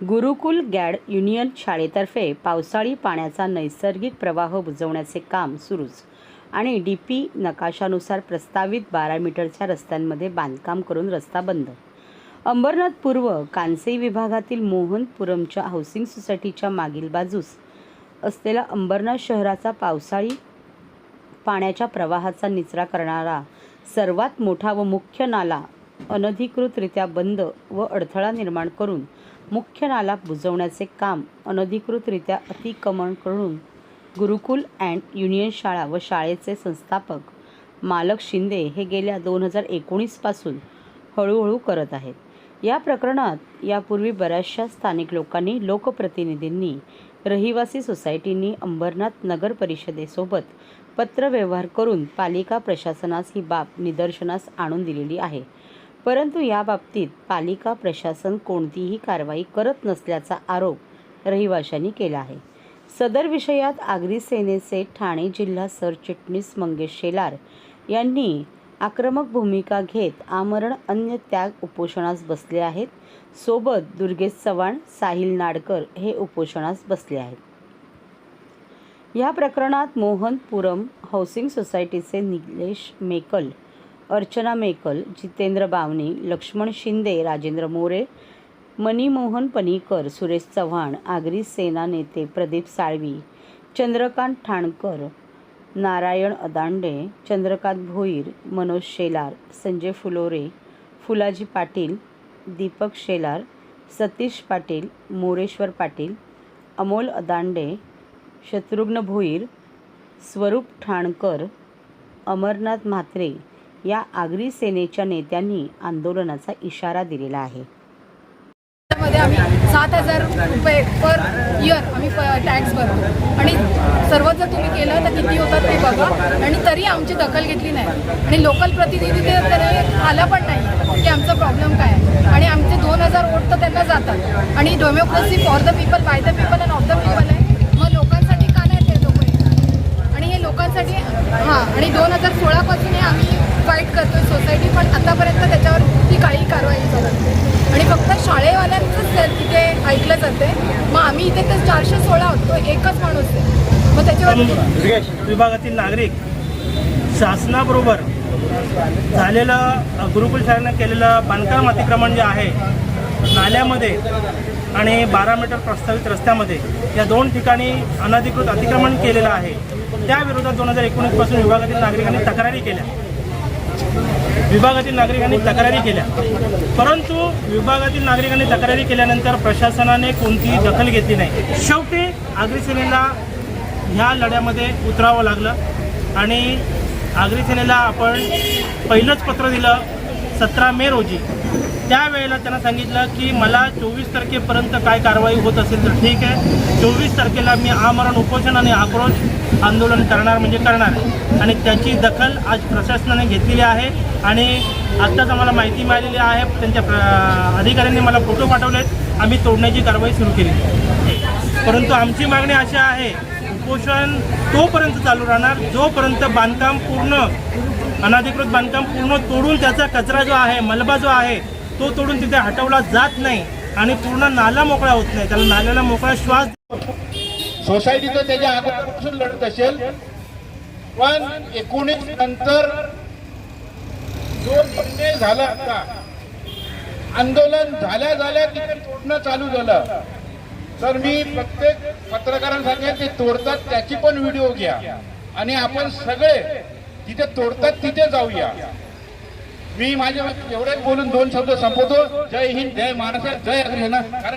गुरुकुल God union शाळेतर्फे पावसाळी पाण्याचा नैसर्गिक प्रवाह बुजवण्याचे काम सुरूच आणि डी पी नकाशानुसार प्रस्तावित बारा मीटरच्या रस्त्यांमध्ये बांधकाम करून रस्ता बंद. अंबरनाथ पूर्व कांसई विभागातील मोहनपुरमच्या हाऊसिंग सोसायटीच्या मागील बाजूस असलेला अंबरनाथ शहराचा पावसाळी पाण्याच्या प्रवाहाचा निचरा करणारा सर्वात मोठा व मुख्य नाला अनधिकृतरित्या बंद व अडथळा निर्माण करून मुख्य नाला बुजवण्याचे काम अनधिकृतरित्या अतिक्रमण करून गुरुकुल अँड युनियन शाळा व शाळेचे संस्थापक मालक शिंदे हे गेल्या दोन हजार एकोणीसपासून हळूहळू करत आहेत. या प्रकरणात यापूर्वी बऱ्याचशा स्थानिक लोकांनी लोकप्रतिनिधींनी रहिवासी सोसायटींनी अंबरनाथ नगर परिषदेसोबत पत्रव्यवहार करून पालिका प्रशासनास ही बाब निदर्शनास आणून दिलेली आहे. परंतु या बाबतीत पालिका प्रशासन कोणतीही कारवाई करत नसल्याचा आरोप रहिवाशांनी केला आहे. सदर विषयात आगरी सेनेचे ठाणे जिल्हा सरचिटणीस मंगेश शेलार यांनी आक्रमक भूमिका घेत आमरण अन्य त्याग उपोषणास बसले आहेत. सोबत दुर्गेश चव्हाण साहिल नाडकर हे उपोषणास बसले आहेत. या प्रकरणात मोहनपुरम हाऊसिंग सोसायटीचे निलेश मेकल अर्चना मेकल जितेंद्र बावनी लक्ष्मण शिंदे राजेंद्र मोरे मनीमोहन पनीकर सुरेश चव्हाण आगरी सेना नेते प्रदीप साळवी चंद्रकांत ठाणकर नारायण अदांडे चंद्रकांत भोईर मनोज शेलार संजय फुलोरे फुलाजी पाटील दीपक शेलार सतीश पाटील मोरेश्वर पाटील अमोल अदांडे शत्रुघ्न भोईर स्वरूप ठाणकर अमरनाथ म्हात्रे या आगरी सेनेच्या नेत्यांनी आंदोलनाचा इशारा दिलेला आहे. आम्ही सात हजार रुपये पर इयर आम्ही टॅक्स भरतो. आणि सर्व जर तुम्ही केलं तर किती होतात ते बघा. आणि तरी आमची दखल घेतली नाही. आणि लोकल प्रतिनिधी ते आला पण नाही की आमचा प्रॉब्लेम काय आहे. आणि आमचे दोन हजार वोट तर त्यांना जातात. आणि democracy for the people by the people and of the people आहे. मग लोकांसाठी का नाही ते लोक? आणि हे लोकांसाठी हां आणि दोन हजार सोळापासून हे आम्ही फाईट करतोय सोसायटी पण आतापर्यंत त्याच्यावर ती काही कारवाई करत आणि फक्त शाळेवाल्यांचंच तिथे ऐकलं जाते मग आम्ही इथे तर चारशे सोळा होतो एकच माणूस आहे. मग त्याच्यावर विभागातील नागरिक शासनाबरोबर झालेलं गुरुकुल शाळेनं केलेलं बांधकाम अतिक्रमण जे आहे नाल्यामध्ये आणि बारा मीटर प्रस्तावित रस्त्यामध्ये या दोन ठिकाणी अनधिकृत अतिक्रमण केलेलं आहे. त्याविरोधात दोन हजार एकोणीसपासून विभागातील नागरिकांनी तक्रारी केल्या. विभागातील नागरिकांनी तक्रारी केल्या. परंतु विभागातील नागरिकांनी तक्रारी केल्यानंतर प्रशासनाने कोणतीही दखल घेतली नाही. शेवटी आगरी सेनेला ह्या लढ्यामध्ये उतरावं लागलं आणि आगरी सेनेला आपण पहिलंच पत्र दिलं सतरा मे रोजी. त्यावेळेला त्यांना सांगितलं की मला चोवीस तारखेपर्यंत काय कारवाई होत असेल तर ठीक आहे. चोवीस तारखेला मी आमरण उपोषण आणि आक्रोश आंदोलन करणार म्हणजे करणार आहे. आणि त्याची दखल आज प्रशासनाने घेतलेली आहे. आणि आत्ताच आम्हाला माहिती मिळालेली आहे. त्यांच्या प्र अधिकाऱ्यांनी मला फोटो पाठवलेत. आम्ही तोडण्याची कारवाई सुरू केली. परंतु आमची मागणी अशी आहे उपोषण तोपर्यंत चालू राहणार. जोपर्यंत बांधकाम पूर्ण अनाधिकृत बांधकाम पूर्ण तोडून त्याचा कचरा जो आहे मलबा जो आहे तो तोडून तिथे हटवला जात नाही आणि पूर्ण नाला मोकळा होत नाही. त्याला नाल्याला मोकळा श्वास सोसायटीचं त्याच्या अगोदरपासून लढत असेल. पण एकोणीस नंतर जो निर्णय झाला होता आंदोलन झाल्या झाल्या तिथे तोडणं चालू झालं. तर मी प्रत्येक पत्रकारांना ते तोडतात त्याची पण व्हिडिओ घ्या. आणि आपण सगळे तिथे तोडतात तिथे जाऊया. मी माझ्या एवढे बोलून दोन शब्द संपवतो. जय हिंद जय महाराष्ट्र जय अग्रसेना कारण